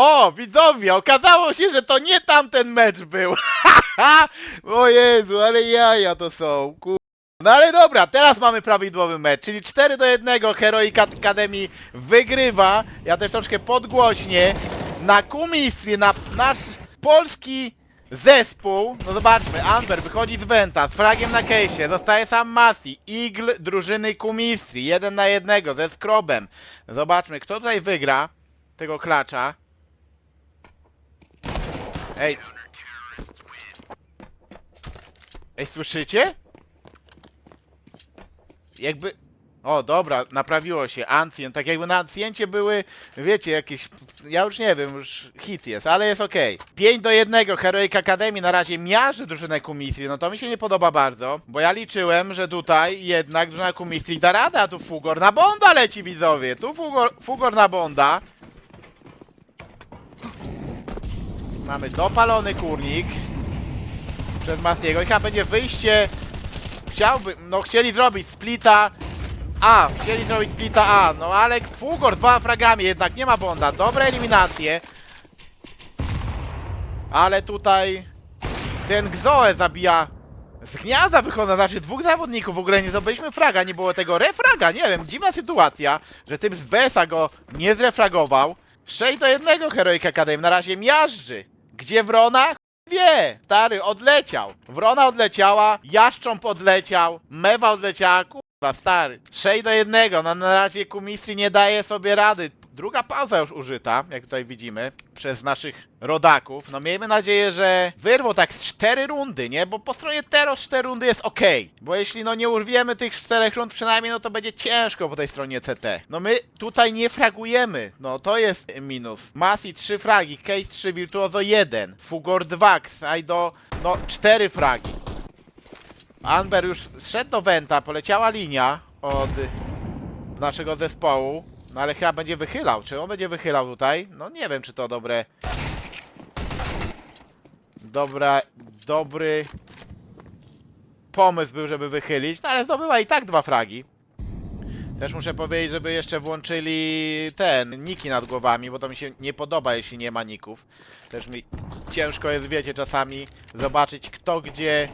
O, widzowie, okazało się, że to nie tamten mecz był. o Jezu, ale jaja to są. Kur... No ale dobra, teraz mamy prawidłowy mecz, czyli 4 do 1 Heroic Academy wygrywa. Ja też troszkę podgłośnie. Na kumistwie, na nasz polski zespół. No zobaczmy, Amber wychodzi z Venta z fragiem na case'ie. Zostaje sam Masi, Eagle drużyny kumistri. Jeden na jednego ze Skrobem. Zobaczmy, kto tutaj wygra tego klacza. Ej. Ej, słyszycie? Jakby... O, dobra, naprawiło się. Ancient, tak jakby na Anciencie były, wiecie, jakieś... Ja już nie wiem, już hit jest, ale jest okej. 5 do 1 Heroic Academy na razie miarzy drużynę Kumistri, no to mi się nie podoba bardzo, bo ja liczyłem, że tutaj jednak drużyna Kumistri da radę, a tu Fugor na Bonda leci, widzowie. Tu Fugor, Fugor na Bonda. Mamy dopalony kurnik przez Masiego i chyba będzie wyjście. Chciałby, no chcieli zrobić splita A, chcieli zrobić splita A, no ale Fugor dwa fragami, jednak nie ma Bonda, dobre eliminacje. Ale tutaj ten Gzoe zabija z gniazda wychodzą, znaczy dwóch zawodników, w ogóle nie zdobyliśmy fraga, nie było tego refraga, nie wiem, dziwna sytuacja, że typ z BS-a go nie zrefragował. 6 do 1 Heroic Academy, na razie miażdży. Gdzie Wrona? Wie, stary, odleciał. Wrona odleciała, Jaszcząb odleciał, Mewa odleciała, kurwa, stary. 6 do 1, no na razie Kumistri nie daje sobie rady. Druga pauza już użyta, jak tutaj widzimy, przez naszych rodaków. No miejmy nadzieję, że wyrwą tak z 4 rundy, nie? Bo po stronie Teros 4 rundy jest ok. Bo jeśli no nie urwiemy tych 4 rund przynajmniej, no to będzie ciężko po tej stronie CT. No my tutaj nie fragujemy, no to jest minus. Masi 3 fragi, Case 3, Virtuoso 1, Fugor 2, Xaido no 4 fragi. Amber już szedł do Venta, poleciała linia od naszego zespołu. No ale chyba będzie wychylał. Czy on będzie wychylał tutaj? No nie wiem, czy to dobre. Dobra, dobry pomysł był, żeby wychylić. No ale zdobyła i tak dwa fragi. Też muszę powiedzieć, żeby jeszcze włączyli ten, niki nad głowami, bo to mi się nie podoba, jeśli nie ma ników. Też mi ciężko jest, wiecie, czasami zobaczyć kto gdzie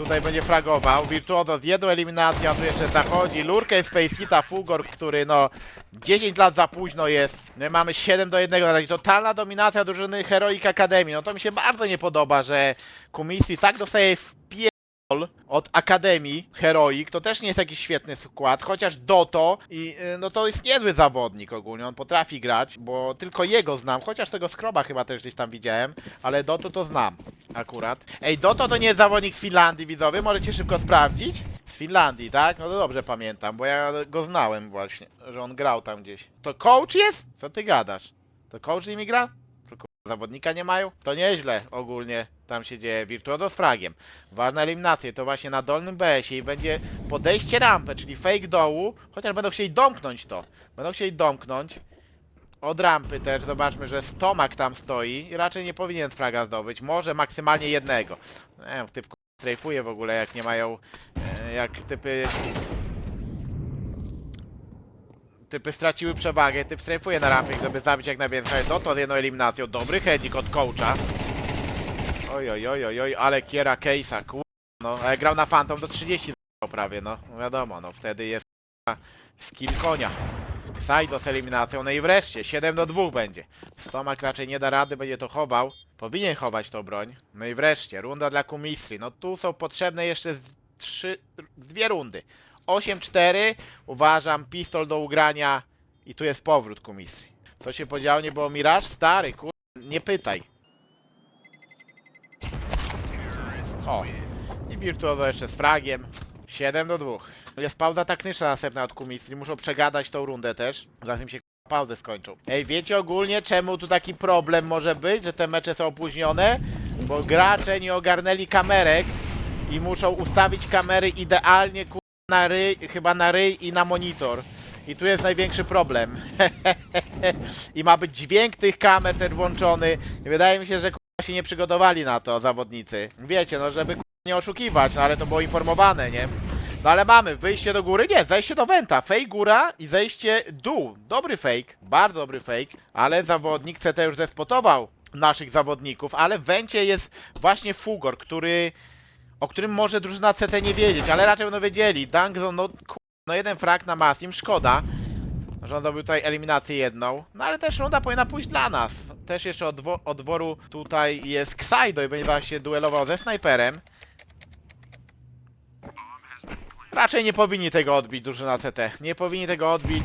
Tutaj będzie fragował. Virtuoso z jedną eliminacją, tu jeszcze zachodzi. Lurkę Space Hita Fugor, który no 10 lat za późno jest. My mamy 7 do 1 na razie. Totalna dominacja drużyny Heroic Academy. No to mi się bardzo nie podoba, że Kumisi tak dostaje w pierdol od Akademii Heroic. To też nie jest jakiś świetny skład. Chociaż Doto i y, no to jest niezły zawodnik ogólnie. On potrafi grać, bo tylko jego znam. Chociaż tego Skroba chyba też gdzieś tam widziałem. Ale Doto to znam akurat. Ej, Doto to nie jest zawodnik z Finlandii, widzowie, możecie szybko sprawdzić. Z Finlandii, tak? No to dobrze pamiętam, bo ja go znałem właśnie, że on grał tam gdzieś. To coach jest? Co ty gadasz? To coach z nimi gra? Zawodnika nie mają? To nieźle ogólnie tam się dzieje. Virtuoso z fragiem. Ważna eliminacja, to właśnie na dolnym BS-ie i będzie podejście rampę, czyli fake dołu, chociaż będą chcieli domknąć to. Będą chcieli domknąć. Od rampy też zobaczmy, że Stomak tam stoi i raczej nie powinien fraga zdobyć. Może maksymalnie jednego. Nie wiem, typ strajfuje w ogóle jak nie mają. E, jak typy. Typy straciły przewagę, typ strajfuje na rampie, żeby zabić jak najwięcej. No to z jedną eliminacją. Dobry headzik od coacha. Oj, oj, oj, oj, oj, ale kiera case'a, kur... No, ale grał na Phantom do 30 prawie, no. Wiadomo, no wtedy jest skill konia. Saido z eliminacją, no i wreszcie 7 do 2 będzie. Stomak raczej nie da rady, będzie to chował. Powinien chować tą broń. No i wreszcie, runda dla Kumistri. No tu są potrzebne jeszcze z trzy, dwie rundy. 8-4, uważam, pistol do ugrania i tu jest powrót Kumistri. Co się podziało, nie było Miraż? Stary, kur... nie pytaj. O, i Virtuoso jeszcze z fragiem. 7 do 2. Jest pauza taktyczna następna od Kumistri. Muszą przegadać tą rundę też. Zanim się pauzę skończą. Ej, wiecie ogólnie czemu tu taki problem może być, że te mecze są opóźnione? Bo gracze nie ogarnęli kamerek i muszą ustawić kamery idealnie ku... na ryj, chyba na ryj i na monitor. I tu jest największy problem. I ma być dźwięk tych kamer też włączony. I wydaje mi się, że k***a, się nie przygotowali na to zawodnicy. Wiecie, no żeby k***a, nie oszukiwać, no ale to było informowane, nie? No ale mamy wyjście do góry, nie, zejście do Wenta, fake góra i zejście dół. Dobry fake, bardzo dobry fake, ale zawodnik CT już zespotował naszych zawodników, ale w Wencie jest właśnie Fugor, który, o którym może drużyna CT nie wiedzieć, ale raczej będą wiedzieli. Dangzon, no, no jeden frag na Masim, szkoda, że on zrobił tutaj eliminację jedną, no ale też runda powinna pójść dla nas. Też jeszcze od, od dworu tutaj jest Ksaido i będzie się duelował ze snajperem. Raczej nie powinni tego odbić drużyna CT. Nie powinni tego odbić.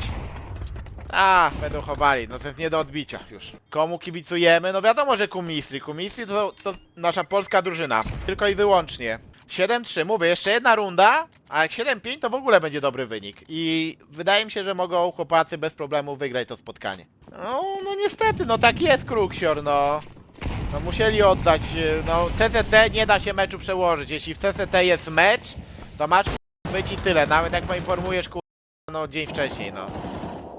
A, będą chowali. No to jest nie do odbicia już. Komu kibicujemy? No wiadomo, że Kumistri. Kumistri to, to nasza polska drużyna. Tylko i wyłącznie. 7-3, mówię, jeszcze jedna runda, a jak 7-5 to w ogóle będzie dobry wynik. I wydaje mi się, że mogą chłopacy bez problemu wygrać to spotkanie. No, no niestety, no tak jest Kruksior, no. No musieli oddać, no CCT nie da się meczu przełożyć. Jeśli w CCT jest mecz, to masz być i tyle. Nawet jak poinformujesz ku... no dzień wcześniej, no.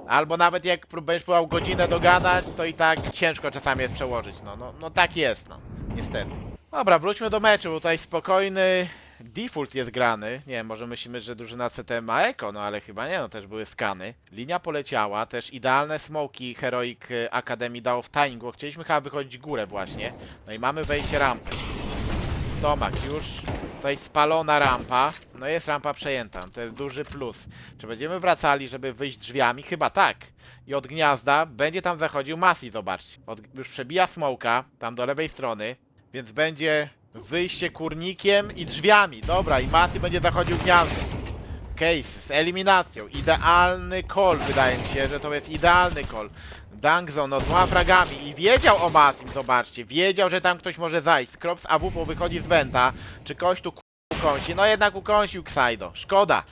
Albo nawet jak będziesz próbował godzinę dogadać, to i tak ciężko czasami jest przełożyć, no. No, no tak jest, no. Niestety. Dobra, wróćmy do meczu, tutaj spokojny default jest grany. Nie wiem, może myślimy, że drużyna CT ma eko, no ale chyba nie, no też były skany. Linia poleciała, też idealne smoki Heroic Academy dało w timingu. Chcieliśmy chyba wychodzić górę właśnie. No i mamy wejście rampy. Stomak, już tutaj spalona rampa. No jest rampa przejęta, to jest duży plus. Czy będziemy wracali, żeby wyjść drzwiami? Chyba tak. I od gniazda będzie tam zachodził Masi, zobaczcie. Od, już przebija smoka, tam do lewej strony. Więc będzie wyjście kurnikiem i drzwiami. Dobra, i Masi będzie zachodził gniazdo. Case z eliminacją. Idealny call, wydaje mi się, że to jest idealny call. Dangzon no dwoma fragami i wiedział o Masim, zobaczcie. Wiedział, że tam ktoś może zajść. Skrops AWP wychodzi z Wenta. Czy ktoś tu ukąsi? No jednak ukąsił Ksaido. Szkoda.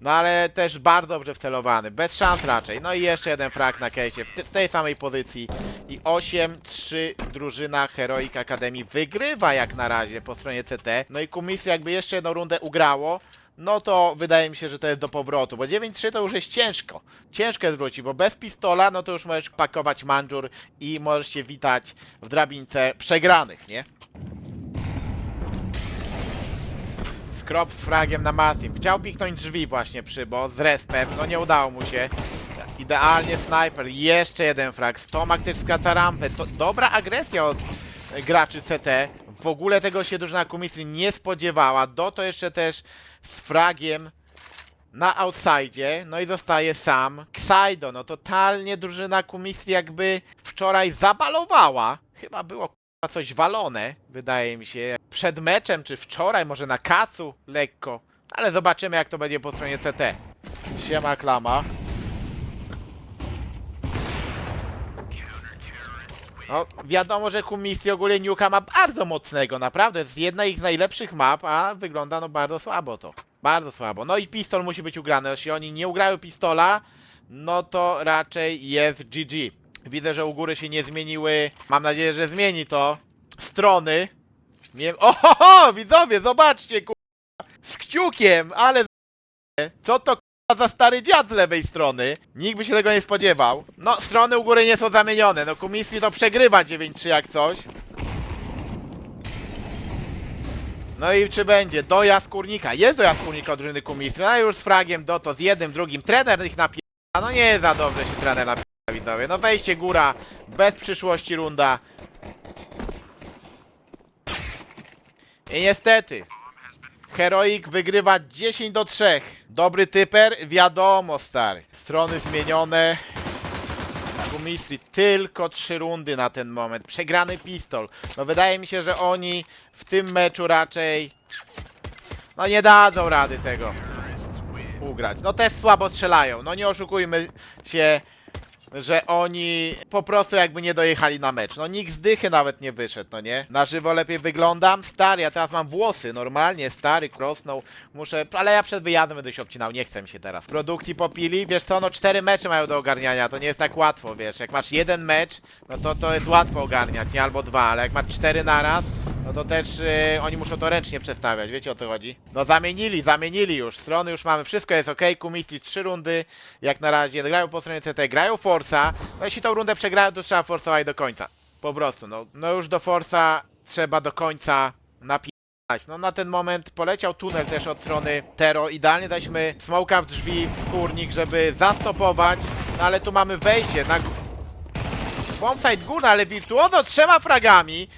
No ale też bardzo dobrze wcelowany. Bez szans raczej. No i jeszcze jeden frag na case'ie w, tej samej pozycji. I 8-3 drużyna Heroic Academy wygrywa jak na razie po stronie CT. No i Kumisy jakby jeszcze jedną rundę ugrało, no to wydaje mi się, że to jest do powrotu, bo 9-3 to już jest ciężko. Ciężko jest wrócić, bo bez pistola, no to już możesz pakować manżur i możesz się witać w drabince przegranych, nie? Skrop z fragiem na Masim. Chciał piknąć drzwi właśnie przybo z respem, no nie udało mu się. Idealnie snajper, jeszcze jeden frag. Stomak też skraca rampę. To dobra agresja od graczy CT. W ogóle tego się drużyna Kumisry nie spodziewała. Do to jeszcze też z fragiem na outside. No i zostaje sam. Ksaido, no totalnie drużyna Kumisry jakby wczoraj zabalowała. Chyba było coś walone, wydaje mi się. Przed meczem, czy wczoraj, może na kacu lekko. Ale zobaczymy jak to będzie po stronie CT. Siema Klama. No, wiadomo, że Kumistri ogólnie Nuka ma bardzo mocnego, naprawdę. jest jedna ich z najlepszych map, a wygląda no bardzo słabo to. Bardzo słabo. No i pistol musi być ugrany. Jeśli oni nie ugrają pistola, no to raczej jest GG. Widzę, że u góry się nie zmieniły. Mam nadzieję, że zmieni to. Strony. Nie... Ohoho! Widzowie, zobaczcie, ku... Z kciukiem, ale... Co to za stary dziad z lewej strony? Nikt by się tego nie spodziewał. No, strony u góry nie są zamienione. No, Kumisli to przegrywa 9-3 jak coś. No i czy będzie? Dojazd Kurnika. Jest dojazd Kurnika drużyny Kumisli. No już z fragiem do to, z jednym, drugim. Trener ich napie... No nie za dobrze się trener napie... widzowie. No wejście góra, bez przyszłości runda. I niestety, Heroik wygrywa 10 do 3. Dobry typer, wiadomo stary. Strony zmienione. Kumisli tylko 3 rundy na ten moment. Przegrany pistol. No wydaje mi się, że oni w tym meczu raczej no nie dadzą rady tego ugrać. No też słabo strzelają. No nie oszukujmy się, że oni po prostu jakby nie dojechali na mecz. No nikt z dychy nawet nie wyszedł, no nie? Na żywo lepiej wyglądam. Stary, ja teraz mam włosy, normalnie, stary, krosnął. Muszę, ale ja przed wyjazdem będę się obcinał, nie chcę mi się teraz. Produkcji popili, wiesz co, no cztery mecze mają do ogarniania, to nie jest tak łatwo, wiesz. Jak masz jeden mecz, no to to jest łatwo ogarniać, nie? Albo dwa, ale jak masz cztery naraz, no to też y, oni muszą to ręcznie przestawiać, wiecie o co chodzi? No zamienili, zamienili już, strony już mamy, wszystko jest ok, Kumisli trzy rundy, jak na razie, grają po stronie CT, grają Forsa, no jeśli tą rundę przegrają, to trzeba forsować do końca, po prostu, no, no już do Forsa trzeba do końca napi No na ten moment poleciał tunel też od strony Tero. Idealnie daliśmy smoka w drzwi w kurnik, żeby zastopować. No ale tu mamy wejście na... Bombsite górna, ale Virtuoso z trzema fragami.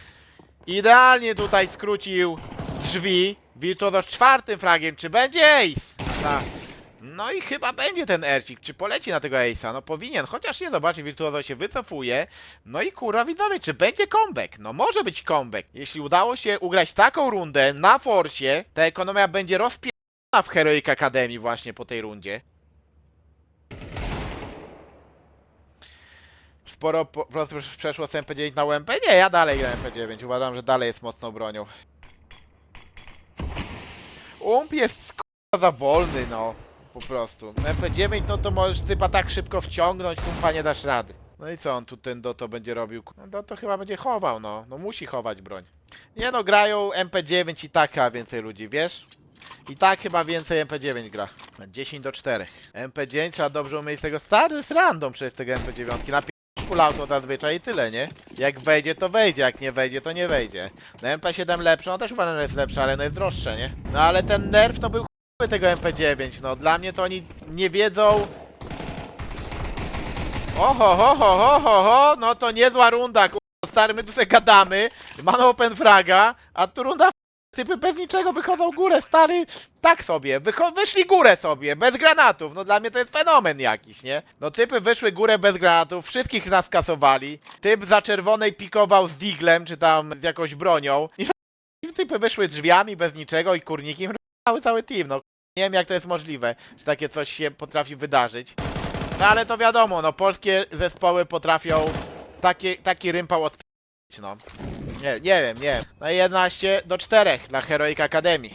Idealnie tutaj skrócił drzwi. Virtuoso z czwartym fragiem. Czy będzie ace? Na... No i chyba będzie ten Ercik. Czy poleci na tego ace'a? No powinien. Chociaż nie zobaczy, Virtuoso się wycofuje. No i kurwa widzowie, czy będzie comeback? No może być comeback. Jeśli udało się ugrać taką rundę na forcie, ta ekonomia będzie rozpierdolona w Heroic Academy właśnie po tej rundzie. Sporo po prostu przeszło z MP9 na UMP? Nie, ja dalej gram MP9. Uważam, że dalej jest mocną bronią. UMP jest k***a za wolny, no. Po prostu. MP9 no to możesz typa tak szybko wciągnąć, umpa nie dasz rady. No i co on tu ten Doto będzie robił? No Doto chyba będzie chował, no. No musi chować broń. Nie no, grają MP9 i tak chyba więcej ludzi, wiesz? I tak chyba więcej MP9 gra. 10 do 4. MP9 trzeba dobrze umieć tego stary z random przez tego MP9. Na full auto zazwyczaj i tyle, nie? Jak wejdzie, to wejdzie, jak nie wejdzie, to nie wejdzie. No MP7 lepsze, no też uważam, że jest lepsze, ale no jest droższe, nie? No ale ten nerf to był chujowy tego MP9, no dla mnie to oni nie wiedzą... Oho, ho, ho, ho, ho, ho, no to niezła runda, ku... Stary, my tu sobie gadamy, mamy open fraga, a tu runda typy bez niczego wychodzą górę, stary, tak sobie, wyszli górę sobie, bez granatów, no dla mnie to jest fenomen jakiś, nie? No typy wyszły górę bez granatów, wszystkich nas kasowali, typ za czerwonej pikował z diglem, czy tam z jakąś bronią, i typy wyszły drzwiami bez niczego i kurnikiem, cały cały team, no nie wiem jak to jest możliwe, że takie coś się potrafi wydarzyć. No ale to wiadomo, no polskie zespoły potrafią takie, taki rympał od no. Nie, nie wiem, nie. No i 11 do 4 dla Heroic Academy.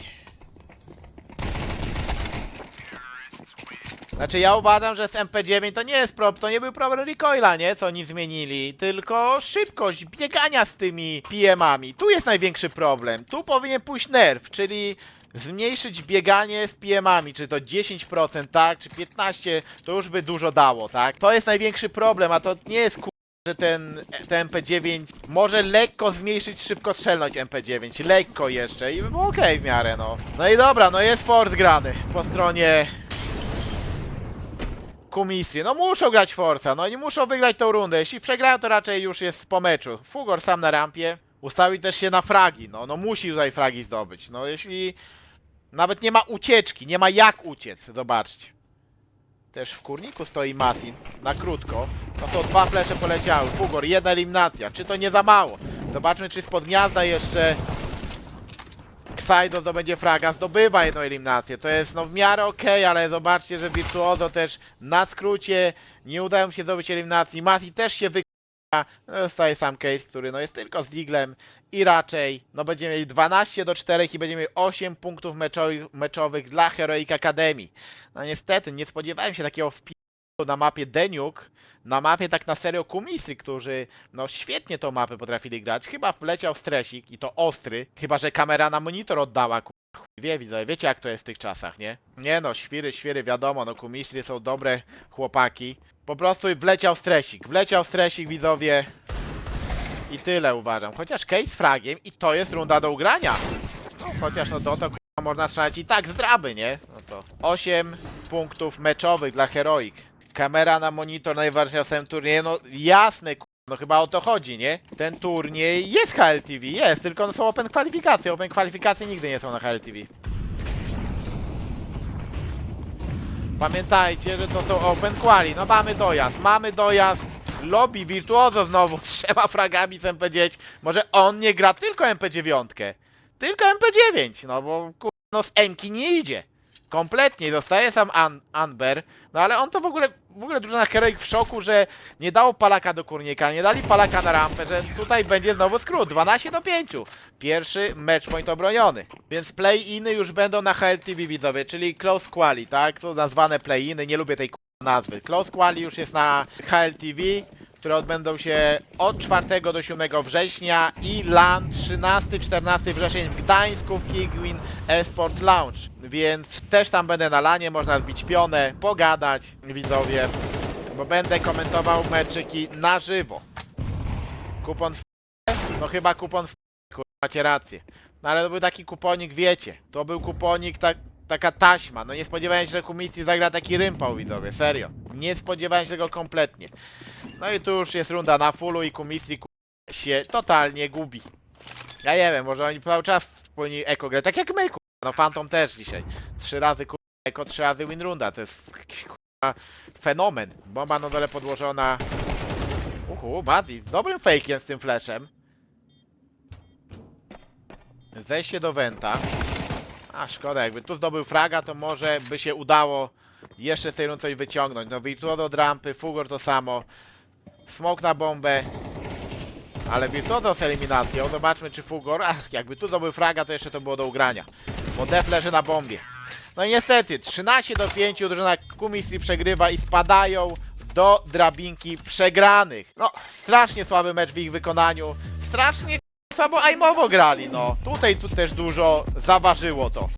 Znaczy ja uważam, że z MP9 to nie jest problem, to nie był problem recoila, nie? Co oni zmienili, tylko szybkość biegania z tymi PM-ami. Tu jest największy problem. Tu powinien pójść nerf, czyli zmniejszyć bieganie z PM-ami, czy to 10%, tak, czy 15%, to już by dużo dało, tak? To jest największy problem, a to nie jest że ten, ten MP9 może lekko zmniejszyć szybkostrzelność MP9, lekko jeszcze i by było okej w miarę, no. No i dobra, no jest Force grany po stronie Kumistry. No muszą grać Forza, no i muszą wygrać tą rundę. Jeśli przegrają, to raczej już jest po meczu. Fugor sam na rampie. Ustawi też się na fragi, no, no musi tutaj fragi zdobyć. No jeśli nawet nie ma ucieczki, nie ma jak uciec, zobaczcie. Też w kurniku stoi Masin, na krótko. No to dwa flesze poleciały. Fugor, jedna eliminacja. Czy to nie za mało? Zobaczmy, czy spod gniazda jeszcze Ksaido zdobędzie fraga. Zdobywa jedną eliminację. To jest no w miarę okej, ale zobaczcie, że Virtuoso też na skrócie nie udają się zdobyć eliminacji. Mati też się wy... No, Zostaje sam case, który no jest tylko z Diglem i raczej no będziemy mieli 12 do 4 i będziemy mieli 8 punktów meczowych, meczowych dla Heroic Academy. No niestety, nie spodziewałem się takiego wpi na mapie Deniuk, na mapie tak na serio Kumistry, którzy no świetnie tą mapę potrafili grać. Chyba wleciał stresik i to ostry, chyba że kamera na monitor oddała. Chuj Wie, widzowie, wiecie jak to jest w tych czasach, nie? Nie no, świry, świry, wiadomo, no Kumistry są dobre chłopaki. Po prostu wleciał stresik, wleciał stresik, widzowie. I tyle uważam. Chociaż case fragiem i to jest runda do ugrania. No chociaż no to to k***a, można strzelać i tak z draby, nie? No to 8 punktów meczowych dla Heroic. Kamera na monitor najważniejsza w tym turnieju, no jasne no chyba o to chodzi, nie? Ten turniej jest HLTV, jest, tylko no są open kwalifikacje, open kwalifikacje nigdy nie są na HLTV. Pamiętajcie, że to są open quali, no mamy dojazd, mamy dojazd. Lobby Virtuoso znowu z trzema fragami z MP9. Może on nie gra tylko MP9. Tylko MP9, no bo no z Mki nie idzie. Kompletnie, zostaje sam An Anber. No ale on to w ogóle, w ogóle drużyna Heroic w szoku, że nie dało palaka do kurnika, nie dali palaka na rampę, że tutaj będzie znowu skrót, 12 do 5. Pierwszy match point obroniony. Więc play-iny już będą na HLTV widzowie, czyli close quali, tak? To nazwane play-iny, nie lubię tej nazwy. Close quali już jest na HLTV, które odbędą się od 4 do 7 września i LAN 13-14 wrzesień w Gdańsku w Kingwin Esport Lounge. Więc też tam będę na lanie, można zbić pionę, pogadać widzowie, bo będę komentował meczyki na żywo. Kupon w... No chyba kupon w... kur- macie rację. No ale to był taki kuponik, wiecie. To był kuponik, tak, taka taśma. No nie spodziewałem się, że komisji zagra taki rympał, widzowie, serio. Nie spodziewałem się tego kompletnie. No i tu już jest runda na fullu i komisji ku- się totalnie gubi. Ja nie wiem, może oni cały czas powinni eko grać, tak jak my, ku... No Phantom też dzisiaj. Trzy razy ku... eko, trzy razy win runda. To jest kurwa fenomen. Bomba na dole podłożona. Uhu, Mazi, z dobrym fejkiem z tym flashem. Zejście do Wenta. A, szkoda, jakby tu zdobył fraga, to może by się udało jeszcze z tej rundy coś wyciągnąć. No Virtuoso od rampy, Fugor to samo. Smok na bombę. Ale Virtuoso z eliminacją, zobaczmy czy Fugor, ach, jakby tu zdobył fraga, to jeszcze to było do ugrania. Bo Def leży na bombie. No i niestety, 13 do 5, drużyna Kumistri przegrywa i spadają do drabinki przegranych. No, strasznie słaby mecz w ich wykonaniu. Strasznie słabo aimowo grali, no. Tutaj tu też dużo zaważyło to.